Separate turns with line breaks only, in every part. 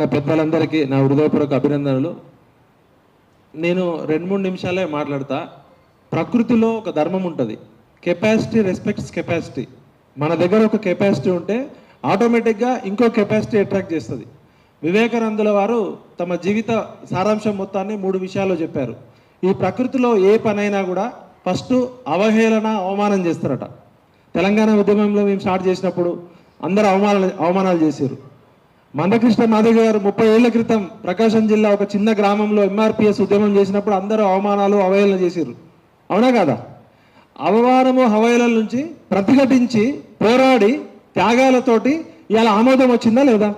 ఉన్న పెద్దలందరికీ నా హృదయపూర్వక అభినందనలు. నేను రెండు మూడు నిమిషాలే మాట్లాడతా. ప్రకృతిలో ఒక ధర్మం ఉంటుంది. Capacity respects capacity. మన దగ్గర ఒక కెపాసిటీ ఉంటే ఆటోమేటిక్గా ఇంకో కెపాసిటీ అట్రాక్ట్ చేస్తుంది. వివేకానందుల వారు తమ జీవిత సారాంశం మొత్తాన్ని మూడు విషయాల్లో చెప్పారు. ఈ ప్రకృతిలో ఏ పనైనా కూడా ఫస్ట్ అవహేళన అవమానం చేస్తారట. తెలంగాణ ఉద్యమంలో మేము స్టార్ట్ చేసినప్పుడు అందరూ అవమానాలు అవమానాలు చేశారు. మందకృష్ణ మాధవ్ గారు ముప్పై ఏళ్ళ క్రితం ప్రకాశం జిల్లా ఒక చిన్న గ్రామంలో ఎంఆర్పిఎస్ ఉద్యమం చేసినప్పుడు అందరూ అవమానాలు అవహేళన చేశారు అవునా కాదా? అవమానము అవహేళన నుంచి ప్రతిఘటించి పోరాడి త్యాగాలతోటి ఇలా ఆమోదం వచ్చిందా లేదా?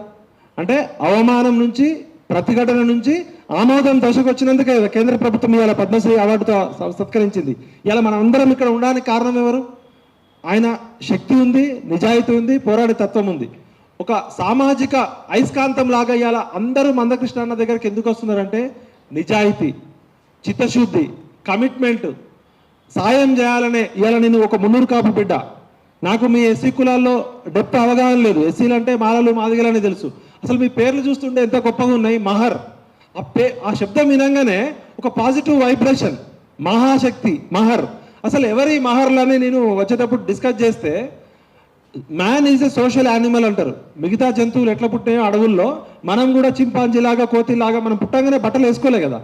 అంటే అవమానం నుంచి ప్రతిఘటన నుంచి ఆమోదం దశకు వచ్చినందుకే కేంద్ర ప్రభుత్వం ఇవాళ పద్మశ్రీ అవార్డుతో సత్కరించింది. ఇలా మనం అందరం ఇక్కడ ఉండడానికి కారణం ఎవరు? ఆయన శక్తి ఉంది నిజాయితీ ఉంది పోరాడే తత్వం ఉంది. ఒక సామాజిక అయస్కాంతం లాగా ఇవాళ అందరూ మందకృష్ణ అన్న దగ్గరికి ఎందుకు వస్తున్నారంటే నిజాయితీ చిత్తశుద్ధి కమిట్మెంట్ సాయం చేయాలనే ఇవాళ నేను ఒక మున్నూరు కాపు బిడ్డ. నాకు మీ ఎస్సీ కులాల్లో డెప్త్ అవగాహన లేదు. ఎస్సీలు అంటే మాలలు మాదిగలని తెలుసు. అసలు మీ పేర్లు చూస్తుంటే ఎంత గొప్పగా ఉన్నాయి? మహర్. ఆ పే ఆ శబ్దం వినంగానే ఒక పాజిటివ్ వైబ్రేషన్ మహాశక్తి మహర్. అసలు ఎవరి మహర్లని నేను వచ్చేటప్పుడు డిస్కస్ చేస్తే man is a social animal అంటారు. మిగతా జంతువులు ఎట్లా పుట్టాయో అడవుల్లో మనం కూడా చింపాంజీలాగా కోతిలాగా మనం పుట్టంగానే బట్టలు వేసుకోలే కదా.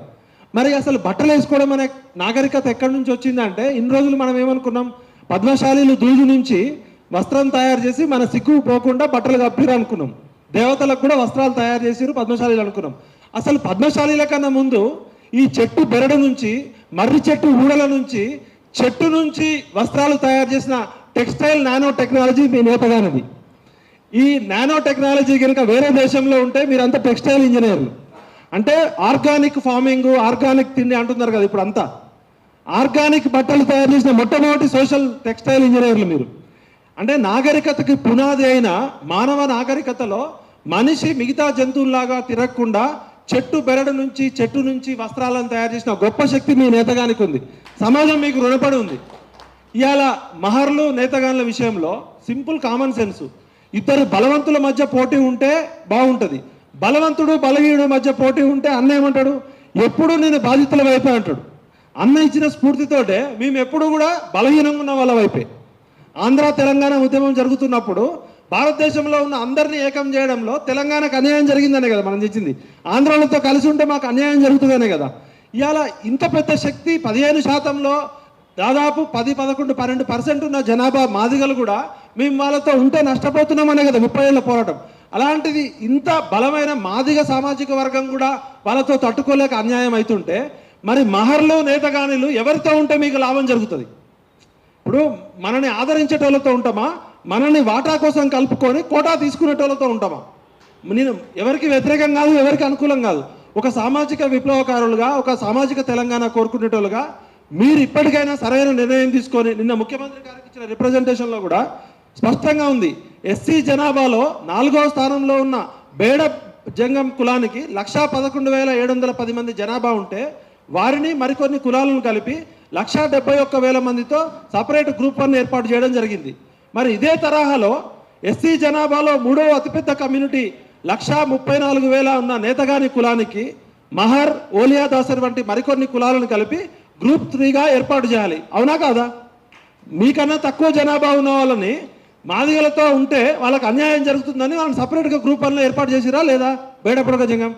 మరి అసలు బట్టలు వేసుకోవడం అనే నాగరికత ఎక్కడి నుంచి వచ్చిందంటే ఇన్ని రోజులు మనం ఏమనుకున్నాం? పద్మశాలీలు దూజు నుంచి వస్త్రం తయారు చేసి మన సిగ్గు పోకుండా బట్టలు కప్పిరు అనుకున్నాం. దేవతలకు కూడా వస్త్రాలు తయారు చేసిరు పద్మశాలీలు అనుకున్నాం. అసలు పద్మశాలీల కన్నా ముందు ఈ చెట్టు బెరడు నుంచి మర్రి చెట్టు ఊడల నుంచి చెట్టు నుంచి వస్త్రాలు తయారు చేసిన టెక్స్టైల్ నానో టెక్నాలజీ మీ నేతగానది. ఈ నానో టెక్నాలజీ కనుక వేరే దేశంలో ఉంటే మీరంతా టెక్స్టైల్ ఇంజనీర్లు అంటే ఆర్గానిక్ ఫార్మింగ్ ఆర్గానిక్ తిండి అంటున్నారు కదా ఇప్పుడు అంతా ఆర్గానిక్ బట్టలు తయారు చేసిన మొట్టమొదటి సోషల్ టెక్స్టైల్ ఇంజనీర్లు మీరు. అంటే నాగరికతకి పునాది అయిన మానవ నాగరికతలో మనిషి మిగతా జంతువుల్లాగా తిరగకుండా చెట్టు బెరడు నుంచి చెట్టు నుంచి వస్త్రాలను తయారు చేసిన గొప్ప శక్తి మీ నేతగానికి ఉంది సమాజం మీకు రుణపడి ఉంది. ఇవాళ మహర్లు నేతగాన్ల విషయంలో సింపుల్ కామన్ సెన్స్. ఇద్దరు బలవంతుల మధ్య పోటీ ఉంటే బాగుంటుంది. బలవంతుడు బలహీనుడు మధ్య పోటీ ఉంటే అన్న ఏమంటాడు? ఎప్పుడు నేను బాధితుల వైపే అంటాడు. అన్న ఇచ్చిన స్ఫూర్తితోటే మేము ఎప్పుడు కూడా బలహీనంగా ఉన్న వాళ్ళ వైపే. ఆంధ్ర తెలంగాణ ఉద్యమం జరుగుతున్నప్పుడు భారతదేశంలో ఉన్న అందరినీ ఏకం చేయడంలో తెలంగాణకు అన్యాయం జరిగిందనే కదా మనం తెచ్చింది ఆంధ్రాలతో కలిసి ఉంటే మాకు అన్యాయం జరుగుతుందనే కదా. ఇవాళ ఇంత పెద్ద శక్తి పదిహేను శాతంలో దాదాపు పది పదకొండు పన్నెండు పర్సెంట్ ఉన్న జనాభా మాదిగలు కూడా మేము వాళ్ళతో ఉంటే నష్టపోతున్నామనే కదా ముప్పై ఏళ్ళ పోరాటం. అలాంటిది ఇంత బలమైన మాదిగ సామాజిక వర్గం కూడా వాళ్ళతో తట్టుకోలేక అన్యాయం అవుతుంటే మరి మహర్లు నేతగానిలు ఎవరితో ఉంటే మీకు లాభం జరుగుతుంది? ఇప్పుడు మనని ఆదరించేటోళ్ళతో ఉంటామా? మనల్ని వాటా కోసం కలుపుకొని కోటా తీసుకునేటోళ్ళతో ఉంటామా? నేను ఎవరికి వ్యతిరేకం కాదు ఎవరికి అనుకూలం కాదు. ఒక సామాజిక విప్లవకారులుగా ఒక సామాజిక తెలంగాణ కోరుకునేటోళ్ళుగా మీరు ఇప్పటికైనా సరైన నిర్ణయం తీసుకొని నిన్న ముఖ్యమంత్రి గారికి ఇచ్చిన రిప్రజెంటేషన్లో కూడా స్పష్టంగా ఉంది. ఎస్సీ జనాభాలో నాలుగో స్థానంలో ఉన్న బేడ జంగం కులానికి లక్షా పదకొండు వేల ఏడు వందల పది మంది జనాభా ఉంటే వారిని మరికొన్ని కులాలను కలిపి లక్షా డెబ్బై ఒక్క వేల మందితో సపరేట్ గ్రూప్ వన్ ఏర్పాటు చేయడం జరిగింది. మరి ఇదే తరహాలో ఎస్సీ జనాభాలో మూడవ అతిపెద్ద కమ్యూనిటీ లక్షా ముప్పై నాలుగు వేల ఉన్న నేతగాని కులానికి మహర్ ఓలియా దాసర్ వంటి మరికొన్ని కులాలను కలిపి గ్రూప్ త్రీగా ఏర్పాటు చేయాలి. అవునా కాదా? మీకన్నా తక్కువ జనాభా ఉన్న వాళ్ళని మాదిగలతో ఉంటే వాళ్ళకి అన్యాయం జరుగుతుందని వాళ్ళని సపరేట్గా గ్రూప్ వన్లో ఏర్పాటు చేసిరా లేదా? బేడపడక జంగం.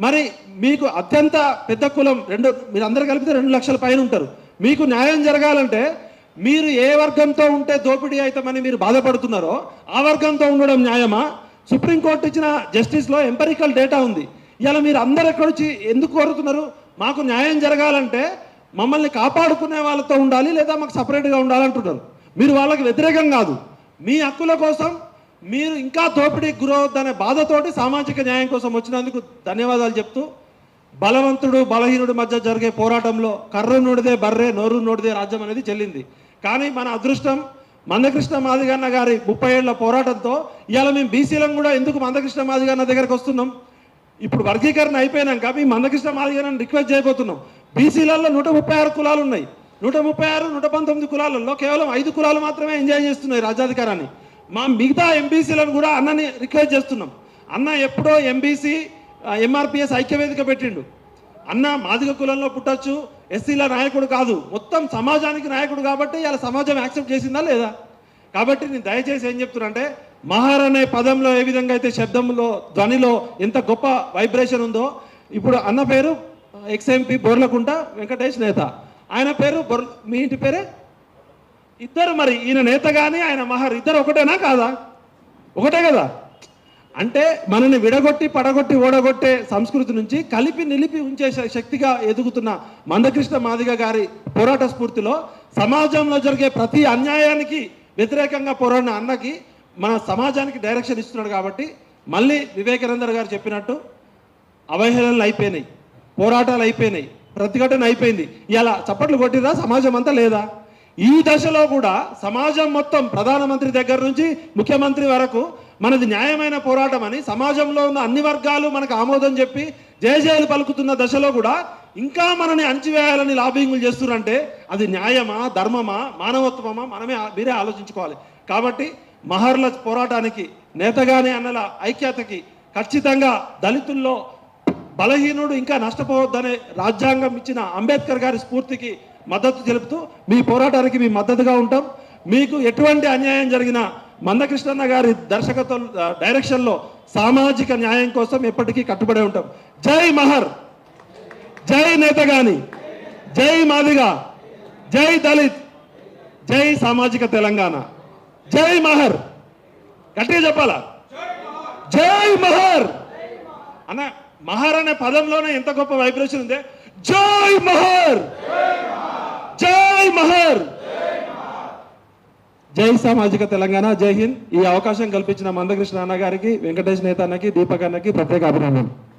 మరి మీకు అత్యంత పెద్ద కులం రెండు మీరు అందరు కలిపితే రెండు లక్షల పైన ఉంటారు. మీకు న్యాయం జరగాలంటే మీరు ఏ వర్గంతో ఉంటే దోపిడీ అవుతామని మీరు బాధపడుతున్నారో ఆ వర్గంతో ఉండడం న్యాయమా? సుప్రీంకోర్టు ఇచ్చిన జస్టిస్లో ఎంపరికల్ డేటా ఉంది. ఇలా మీరు అందరు ఎక్కడొచ్చి ఎందుకు కోరుతున్నారు? మాకు న్యాయం జరగాలంటే మమ్మల్ని కాపాడుకునే వాళ్ళతో ఉండాలి లేదా మాకు సపరేట్గా ఉండాలంటున్నారు. మీరు వాళ్ళకి వ్యతిరేకం కాదు. మీ హక్కుల కోసం మీరు ఇంకా దోపిడీకి గురవద్దనే బాధతోటి సామాజిక న్యాయం కోసం వచ్చినందుకు ధన్యవాదాలు చెప్తూ బలవంతుడు బలహీనుడి మధ్య జరిగే పోరాటంలో కర్ర నోడిదే బర్రె నోరు నోడిదే రాజ్యం అనేది చెల్లింది. కానీ మన అదృష్టం మందకృష్ణ మాదిగన్న గారి ముప్పై ఏళ్ళ పోరాటంతో ఇవాళ మేము బీసీలం కూడా ఎందుకు మందకృష్ణ మాదిగన్న దగ్గరకు వస్తున్నాం? ఇప్పుడు వర్గీకరణ అయిపోయినాక మీ మందకృష్ణ మాదిగారని రిక్వెస్ట్ చేయబోతున్నాం. బీసీలలో నూట ముప్పై ఆరు కులాలు ఉన్నాయి నూట ముప్పై ఆరు నూట పంతొమ్మిది కులాలలో కేవలం ఐదు కులాలు మాత్రమే ఎంజాయ్ చేస్తున్నాయి రాజ్యాధికారాన్ని. మా మిగతా ఎంబీసీలను కూడా అన్నని రిక్వెస్ట్ చేస్తున్నాం. అన్న ఎప్పుడో ఎంబీసీ
ఎంఆర్పిఎస్ ఐక్యవేదిక పెట్టిండు. అన్న మాదిగ కులంలో పుట్టొచ్చు ఎస్సీల నాయకుడు కాదు. మొత్తం సమాజానికి నాయకుడు కాబట్టి ఇలా సమాజం యాక్సెప్ట్ చేసిందా లేదా? కాబట్టి నేను దయచేసి ఏం చెప్తున్నా మహర్ అనే పదంలో ఏ విధంగా అయితే శబ్దంలో ధ్వనిలో ఎంత గొప్ప వైబ్రేషన్ ఉందో ఇప్పుడు అన్న పేరు ఎక్స్ఎంపీ బొర్లకుంట వెంకటేష్ నేత. ఆయన పేరు బొర్ మీ ఇంటి పేరే? ఇద్దరు మరి ఈయన నేత కానీ ఆయన మహర్ ఇద్దరు ఒకటేనా కాదా? ఒకటే కదా? అంటే మనని విడగొట్టి పడగొట్టి ఓడగొట్టే సంస్కృతి నుంచి కలిపి నిలిపి ఉంచే శక్తిగా ఎదుగుతున్న మందకృష్ణ మాదిగ గారి పోరాట స్ఫూర్తిలో సమాజంలో జరిగే ప్రతి అన్యాయానికి వ్యతిరేకంగా పోరాడిన అన్నకి మన సమాజానికి డైరెక్షన్ ఇస్తున్నాడు కాబట్టి మళ్ళీ వివేకానందర్ గారు చెప్పినట్టు అవహేళనలు అయిపోయినాయి పోరాటాలు అయిపోయినాయి ప్రతిఘటన అయిపోయింది. ఇలా చప్పట్లు కొట్టిరా సమాజం అంతా లేదా? ఈ దశలో కూడా సమాజం మొత్తం ప్రధానమంత్రి దగ్గర నుంచి ముఖ్యమంత్రి వరకు మనది న్యాయమైన పోరాటం అని సమాజంలో ఉన్న అన్ని వర్గాలు మనకు ఆమోదం చెప్పి జయజయలు పలుకుతున్న దశలో కూడా ఇంకా మనని అణచివేయాలని లాబింగ్లు చేస్తున్నారంటే అది న్యాయమా ధర్మమా మానవత్వమా మనమే మీరే ఆలోచించుకోవాలి. కాబట్టి మహర్ల పోరాటానికి నేతగానే అన్నల ఐక్యతకి ఖచ్చితంగా దళితుల్లో బలహీనుడు ఇంకా నష్టపోవద్దనే రాజ్యాంగం ఇచ్చిన అంబేద్కర్ గారి స్ఫూర్తికి మద్దతు తెలుపుతూ మీ పోరాటానికి మీ మద్దతుగా ఉంటాం. మీకు ఎటువంటి అన్యాయం జరిగినా మందకృష్ణన్న గారి దర్శకత్వ డైరెక్షన్లో సామాజిక న్యాయం కోసం ఎప్పటికీ కట్టుబడి ఉంటాం. జై మహర్! జై నేతగాని! జై మాదిగా! జై దళిత్! జై సామాజిక తెలంగాణ! జై మహర్. గట్టిగా చెప్పాలా? జై మహర్. అన్న మహర్ అనే పదంలోనే ఎంత గొప్ప వైబ్రేషన్ ఉంది. జై మహర్. జై మహర్. జై సామాజిక తెలంగాణ జై హింద్. ఈ అవకాశం కల్పించిన మందకృష్ణ అన్న గారికి వెంకటేష్ నేత అన్నకి దీపక్ అన్నకి ప్రత్యేక అభినందనలు.